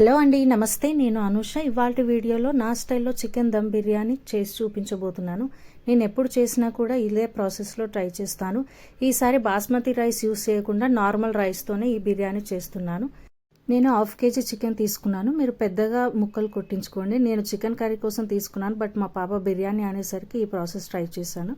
Hello అండి నమస్తే. నేను అనుష. ఇవాళ వీడియోలో నా స్టైల్లో చికెన్ దమ్ బిర్యానీ చేసి చూపించబోతున్నాను. నేను ఎప్పుడు చేసినా కూడా ఇదే ప్రాసెస్లో ట్రై చేస్తాను. ఈసారి బాస్మతి రైస్ యూస్ చేయకుండా నార్మల్ రైస్తోనే ఈ బిర్యానీ చేస్తున్నాను. నేను హాఫ్ కేజీ చికెన్ తీసుకున్నాను. మీరు పెద్దగా ముక్కలు కొట్టించుకోండి. నేను చికెన్ కర్రీ కోసం తీసుకున్నాను బట్ మా పాప బిర్యానీ అనేసరికి ఈ ప్రాసెస్ ట్రై చేశాను.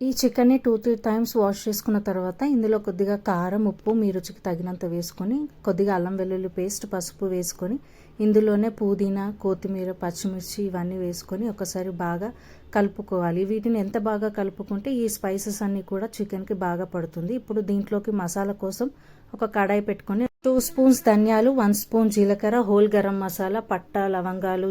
ఈ చికెన్ని టూ త్రీ టైమ్స్ వాష్ చేసుకున్న తర్వాత ఇందులో కొద్దిగా కారం ఉప్పు మీ రుచికి తగినంత వేసుకొని కొద్దిగా అల్లం వెల్లుల్లి పేస్ట్ పసుపు వేసుకొని ఇందులోనే పుదీనా కొత్తిమీర పచ్చిమిర్చి ఇవన్నీ వేసుకొని ఒకసారి బాగా కలుపుకోవాలి. వీటిని ఎంత బాగా కలుపుకుంటే ఈ స్పైసెస్ అన్నీ కూడా చికెన్కి బాగా పడుతుంది. ఇప్పుడు దీంట్లోకి మసాలా కోసం ఒక కడాయి పెట్టుకొని టూ స్పూన్స్ ధనియాలు వన్ స్పూన్ జీలకర్ర హోల్ గరం మసాలా పట్ట లవంగాలు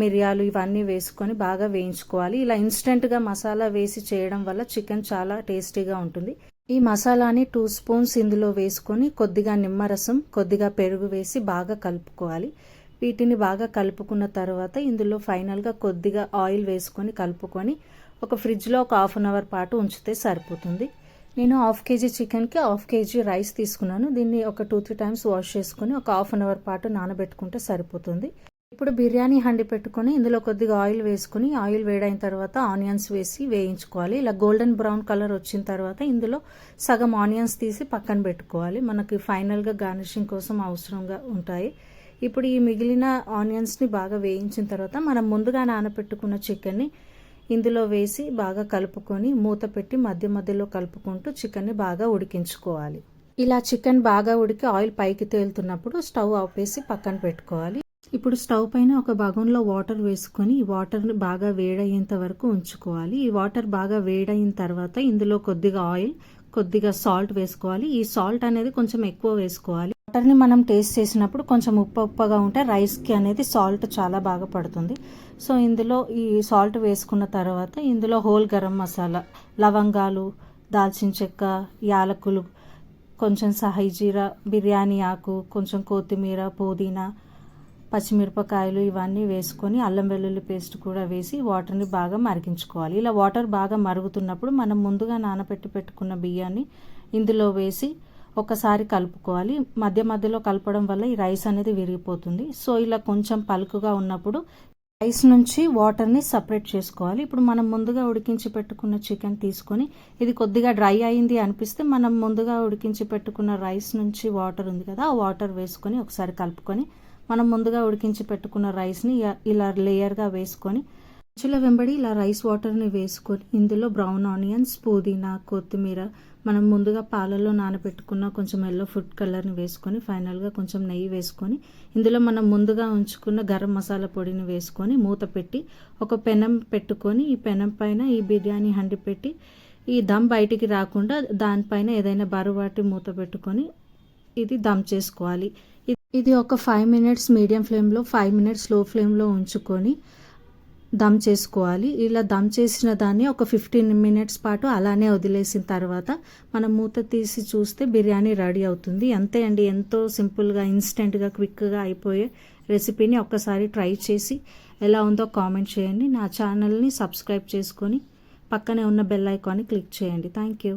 మిరియాలు ఇవన్నీ వేసుకొని బాగా వేయించుకోవాలి. ఇలా ఇన్స్టెంట్గా మసాలా వేసి చేయడం వల్ల చికెన్ చాలా టేస్టీగా ఉంటుంది. ఈ మసాలాని టూ స్పూన్స్ ఇందులో వేసుకొని కొద్దిగా నిమ్మరసం కొద్దిగా పెరుగు వేసి బాగా కలుపుకోవాలి. వీటిని బాగా కలుపుకున్న తర్వాత ఇందులో ఫైనల్గా కొద్దిగా ఆయిల్ వేసుకొని కలుపుకొని ఒక ఫ్రిడ్జ్లో ఒక హాఫ్ అన్ అవర్ పాటు ఉంచితే సరిపోతుంది. నేను హాఫ్ కేజీ చికెన్కి హాఫ్ కేజీ రైస్ తీసుకున్నాను. దీన్ని ఒక టూ త్రీ టైమ్స్ వాష్ చేసుకొని ఒక హాఫ్ అన్ అవర్ పాటు నానబెట్టుకుంటే సరిపోతుంది. ఇప్పుడు బిర్యానీ హండి పెట్టుకొని ఇందులో కొద్దిగా ఆయిల్ వేసుకుని ఆయిల్ వేడైన తర్వాత ఆనియన్స్ వేసి వేయించుకోవాలి. ఇలా గోల్డెన్ బ్రౌన్ కలర్ వచ్చిన తర్వాత ఇందులో సగం ఆనియన్స్ తీసి పక్కన పెట్టుకోవాలి. మనకి ఫైనల్గా గార్నిషింగ్ కోసం అవసరంగా ఉంటాయి. ఇప్పుడు ఈ మిగిలిన ఆనియన్స్ని బాగా వేయించిన తర్వాత మనం ముందుగా నానబెట్టుకున్న చికెన్ని ఇందులో వేసి బాగా కలుపుకొని మూత పెట్టి మధ్య మధ్యలో కలుపుకుంటూ చికెన్ని బాగా ఉడికించుకోవాలి. ఇలా చికెన్ బాగా ఉడికి ఆయిల్ పైకి తేలుతున్నప్పుడు స్టవ్ ఆపేసి పక్కన పెట్టుకోవాలి. ఇప్పుడు స్టవ్ పైన ఒక భగంలో వాటర్ వేసుకొని ఈ వాటర్ని బాగా వేడయ్యేంత వరకు ఉంచుకోవాలి. ఈ వాటర్ బాగా వేడైన తర్వాత ఇందులో కొద్దిగా ఆయిల్ కొద్దిగా సాల్ట్ వేసుకోవాలి. ఈ సాల్ట్ అనేది కొంచెం ఎక్కువ వేసుకోవాలి. వాటర్ని మనం టేస్ట్ చేసినప్పుడు కొంచెం ఉప్పు ఉప్పగా ఉంటే రైస్కి అనేది సాల్ట్ చాలా బాగా పడుతుంది. సో ఇందులో ఈ సాల్ట్ వేసుకున్న తర్వాత ఇందులో హోల్ గరం మసాలా లవంగాలు దాల్చిన చెక్క యాలకులు కొంచెం సహజీరా బిర్యానీ ఆకు కొంచెం కొత్తిమీర పుదీనా పచ్చిమిరపకాయలు ఇవన్నీ వేసుకొని అల్లం వెల్లుల్లి పేస్ట్ కూడా వేసి వాటర్ని బాగా మరిగించుకోవాలి. ఇలా వాటర్ బాగా మరుగుతున్నప్పుడు మనం ముందుగా నానబెట్టి పెట్టుకున్న బియ్యాన్ని ఇందులో వేసి ఒకసారి కలుపుకోవాలి. మధ్య మధ్యలో కలపడం వల్ల ఈ రైస్ అనేది విరిగిపోతుంది. సో ఇలా కొంచెం పలుకుగా ఉన్నప్పుడు రైస్ నుంచి వాటర్ని సపరేట్ చేసుకోవాలి. ఇప్పుడు మనం ముందుగా ఉడికించి పెట్టుకున్న చికెన్ తీసుకొని ఇది కొద్దిగా డ్రై అయింది అనిపిస్తే మనం ముందుగా ఉడికించి పెట్టుకున్న రైస్ నుంచి వాటర్ ఉంది కదా ఆ వాటర్ వేసుకొని ఒకసారి కలుపుకొని మనం ముందుగా ఉడికించి పెట్టుకున్న రైస్ని ఇలా లేయర్గా వేసుకొని రుచుల వెంబడి ఇలా రైస్ వాటర్ని వేసుకొని ఇందులో బ్రౌన్ ఆనియన్స్ పుదీనా కొత్తిమీర మనం ముందుగా పాలలో నానబెట్టుకున్న కొంచెం ఎల్లో ఫుడ్ కలర్ని వేసుకొని ఫైనల్గా కొంచెం నెయ్యి వేసుకొని ఇందులో మనం ముందుగా ఉంచుకున్న గరం మసాలా పొడిని వేసుకొని మూత పెట్టి ఒక పెనం పెట్టుకొని ఈ పెనం పైన ఈ బిర్యానీ హండి పెట్టి ఈ దమ్ బయటికి రాకుండా దానిపైన ఏదైనా బరువాటి మూత పెట్టుకొని ఇది దమ్ చేసుకోవాలి. ఇది ఒక ఫైవ్ మినిట్స్ మీడియం ఫ్లేమ్లో ఫైవ్ మినిట్స్లో ఫ్లేమ్లో ఉంచుకొని దమ్ చేసుకోవాలి. ఇలా దమ్ చేసిన దాన్ని ఒక ఫిఫ్టీన్ మినిట్స్ పాటు అలానే వదిలేసిన తర్వాత మనం మూత తీసి చూస్తే బిర్యానీ రెడీ అవుతుంది. అంతే అండి. ఎంతో సింపుల్గా ఇన్స్టెంట్గా క్విక్గా అయిపోయే రెసిపీని ఒక్కసారి ట్రై చేసి ఎలా ఉందో కామెంట్ చేయండి. నా ఛానల్ని సబ్స్క్రైబ్ చేసుకొని పక్కనే ఉన్న బెల్ ఐకాన్ని క్లిక్ చేయండి. Thank you